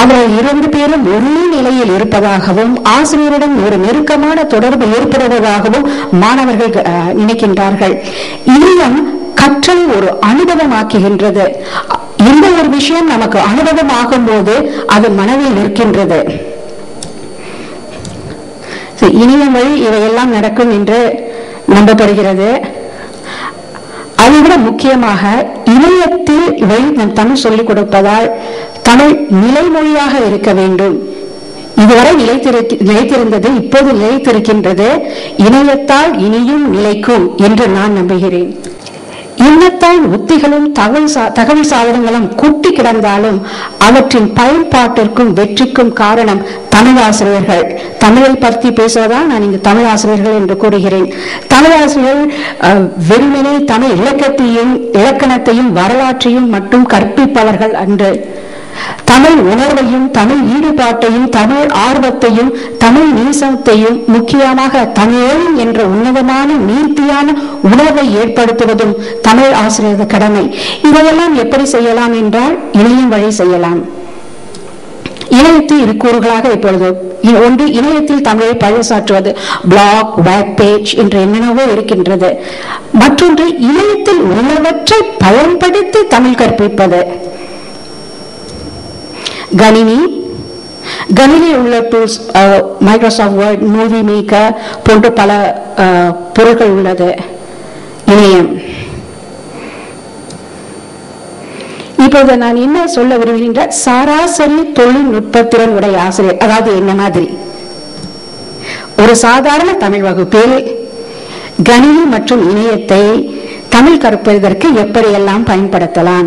அவர்கள் இரண்டு பேரும் ஒரே நிலையில் இருப்பதாகவும் ஆசிரியரிடம் ஒரு நெருக்கமான தொடர்பு ஏற்படுவதாகவும் மாணவர்கள் நினைக்கின்றார்கள். இனியும் கற்றல் ஒரு அனுபவமாக்குகின்றது. இந்த ஒரு விஷயம் நமக்கு அனுபவமாகும் போது அது மனதில் நிற்கின்றது. இனிய மொழி இவையெல்லாம் நடக்கும் என்று நம்பப்படுகிறது. அதைவிட முக்கியமாக இணையத்தில் இவை நம் தமிழ் சொல்லிக் கொடுப்பதால் தமிழ் நிலைமொழியாக இருக்க வேண்டும். இதுவரை நிலைத்திரு நிலைத்திருந்தது இப்போது நிலைத்திருக்கின்றது இணையத்தால் இனியும் நிலைக்கும் என்று நான் நம்புகிறேன். இன்னத்தால் உத்திகளும் தகவல் சா- தகவல் சாதனங்களும் குட்டி கிடந்தாலும் அவற்றின் பயன்பாட்டிற்கும் வெற்றிக்கும் காரணம் தமிழ் ஆசிரியர்கள் தமிழை பற்றி பேசுவதால் நான் இங்கு தமிழ் ஆசிரியர்கள் என்று கூறுகிறேன். தமிழாசிரியர்கள் அஹ், வெறுமனே தமிழ் இலக்கத்தையும் இலக்கணத்தையும் வரலாற்றையும் மட்டும் கற்பிப்பவர்கள் அன்று. தமிழ் உணர்வையும் தமிழ் ஈடுபாட்டையும் தமிழ் ஆர்வத்தையும் தமிழ் நேசத்தையும் முக்கியமாக தமிழ் என்ற உன்னதமான நீர்த்தியான உணர்வை ஏற்படுத்துவதும் தமிழ் ஆசிரியர் கடமை. இதையெல்லாம் எப்படி செய்யலாம் என்றால் இணையம் வழி செய்யலாம். இணையத்தில் இரு கூறுகளாக இப்பொழுது ஒன்று இணையத்தில் தமிழை பழசாற்றுவது பிளாக் வெப் பேஜ் என்று என்னென்னவோ இருக்கின்றது. மற்றொன்று இணையத்தில் உள்ளவற்றை பயன்படுத்தி தமிழ் கற்பிப்பது. கணினி. கணினி உள்ள tools Microsoft Word movie maker போன்ற பல பொருட்கள் உள்ளது. இணையம். இப்போது நான் என்ன சொல்ல விரும்புகின்ற சராசரி தொழில்நுட்பத்திறன் உடைய ஆசிரியர் அதாவது என்ன மாதிரி? ஒரு சாதாரண தமிழ் வகுப்பில் கணினி மற்றும் இணையத்தை தமிழ் கற்பதற்கு எப்படியெல்லாம் பயன்படுத்தலாம்?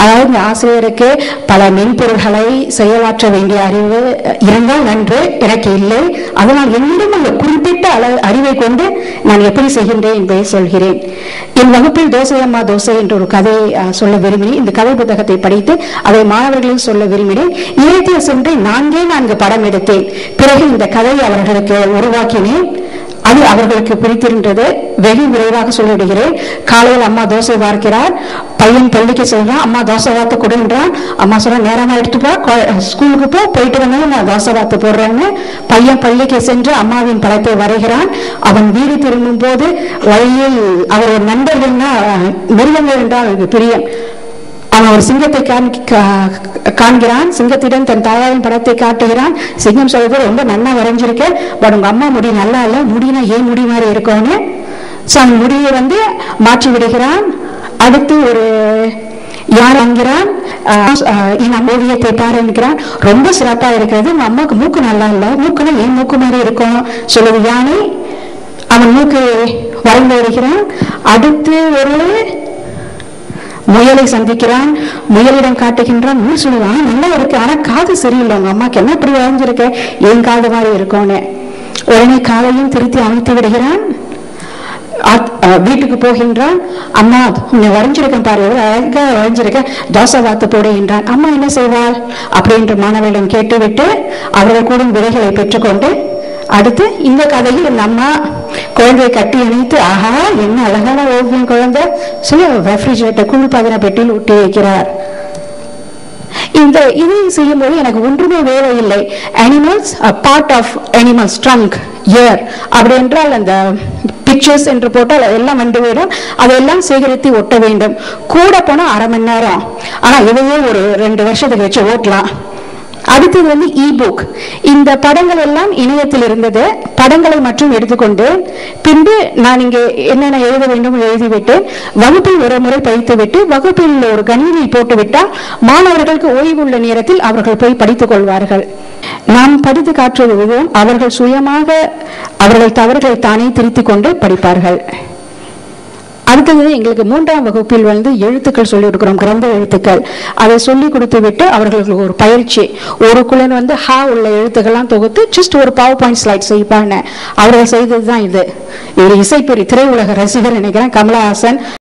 அதாவது இந்த ஆசிரியருக்கு பல மென்பொருள்களை செயலாற்ற வேண்டிய அறிவு இருந்தால் நன்று எனக்கு இல்லை. அதனால் என்னிடம் அந்த குறிப்பிட்ட அள அறிவை கொண்டு நான் எப்படி செய்கின்றேன் என்பதை சொல்கிறேன். என் வகுப்பில் தோசை அம்மா தோசை என்ற ஒரு கதையை சொல்ல விரும்பினேன். இந்த கதை புத்தகத்தை படித்து அதை மாணவர்களுக்கு சொல்ல விரும்பினேன். இணையத்தில் சென்று நான்கே நான்கு படம் எடுத்தேன். பிறகு இந்த கதையை அவர்களுக்கு உருவாக்கினேன். அது அவர்களுக்கு பிடித்திருந்தது. வெகு விரைவாக சொல்லிவிடுகிறேன். காலையில் அம்மா தோசை பார்க்கிறார். பையன் பள்ளிக்கு செல்றான் அம்மா தோசை வாத்து கொடுன்றான் அம்மா சொல்ற நேரமா எடுத்து ஸ்கூலுக்கு போ. போயிட்டு வந்தாலும் நான் தோசை வாத்து போடுறேன்னு. பையன் பள்ளிக்கு சென்று அம்மாவின் படத்தை வரைகிறான். அவன் வீடு திரும்பும் போது வழியில் அவர் ஒரு நண்பர்கள்னா மிருகங்கள் என்றால் அவருக்கு பிரியம். அவன் ஒரு சிங்கத்தை கா- காண்கிறான். சிங்கத்திடம் தன் தாயாரின் படத்தை காட்டுகிறான். சிங்கம் சொல்றது ரொம்ப நல்லா வரைஞ்சிருக்க. பட் உங்க அம்மா முடி நல்லா இல்லை. முடினா ஏன் முடி மாதிரி இருக்கும்னு? ஸோ அந்த முடியை வந்து மாற்றி விடுகிறான். அடுத்து ஒரு யார் என்கிறான் என் ஓவியத்தை பாரு என்கிறான். ரொம்ப சிறப்பா இருக்கிறது. உங்க அம்மாவுக்கு மூக்கு நல்லா இல்லை. மூக்குனா ஏன் மூக்கு மாதிரி இருக்கும்? சொல்லுது யானை. அவன் மூக்கு வரைந்து வருகிறான். அடுத்து ஒரு முயலை சந்திக்கிறான் முயலிடம் காட்டுகின்றான் முயல் சொல்லுவான் நல்லா இருக்கு ஆனா காது சரியில்லை உங்க அம்மாக்கு என்ன இப்படி வரைஞ்சிருக்க என் காது மாதிரி இருக்கும்னு உடனே காதையும் திருத்தி அமைத்து விடுகிறான். வீட்டுக்கு போகின்றான். அம்மா உன்னை வரைஞ்சிருக்கேன் பாரு எவ்வளவு அழகா வரைஞ்சிருக்கேன் தோசை வாத்து போடு என்றான். அம்மா என்ன செய்வாள்? அப்படின்ற மாணவரிடம் கேட்டுவிட்டு அவர்கள் கூட விதைகளை பெற்றுக்கொண்டு அடுத்து இந்த கதையில் இந்த அம்மா குழந்தையை கட்டி அணைத்து ஆஹா என்ன அழகான ஓவியம் குழந்தை சொல்லி ரெஃப்ரிஜரேட்டர் குளிர்பதன பெட்டியில் ஒட்டி வைக்கிறார். இந்த இதை செய்யும்போது எனக்கு ஒன்றுமே தேவையில்லை animals part of animals trunk ear அப்படி என்றால் அந்த பிக்சர்ஸ் என்று போட்டால் அதெல்லாம் வந்து விடும் அதையெல்லாம் சேகரித்து ஒட்ட வேண்டும். கூட போனால் அரை மணி நேரம். ஆனால் இதையே ஒரு ரெண்டு வருஷத்துக்கு வச்சு ஓட்டலாம். அடுத்தது வந்து இ புக் இந்த படங்கள் எல்லாம் இணையத்தில் இருந்தது படங்களை மட்டும் எடுத்துக்கொண்டு பின்பு நான் இங்கே என்னென்ன எழுத வேண்டும் எழுதிவிட்டு வகுப்பில் ஒரு முறை படித்துவிட்டு வகுப்பில் ஒரு கணினியை போட்டுவிட்டால் மாணவர்களுக்கு ஓய்வுள்ள நேரத்தில் அவர்கள் போய் படித்துக் கொள்வார்கள். நாம் படித்து காற்றுவது அவர்கள் சுயமாக அவர்கள் தவறுகளை தானே திருத்திக் கொண்டு படிப்பார்கள். அடுத்தது எங்களுக்கு மூன்றாம் வகுப்பில் வந்து எழுத்துக்கள் சொல்லி கொடுக்கிறோம் கிரந்த எழுத்துக்கள். அதை சொல்லி கொடுத்து விட்டு அவர்களுக்கு ஒரு பயிற்சி. ஒரு குழந்தை வந்து ஹா உள்ள எழுத்துக்கள்லாம் தொகுத்து ஜஸ்ட் ஒரு பவர் பாயிண்ட் ஸ்லைட் செய்வாங்க அவர்கள் செய்தது தான் இது ஒரு இசைப்பெரி திரையுலக ரசிகர் நினைக்கிறேன் கமலஹாசன்.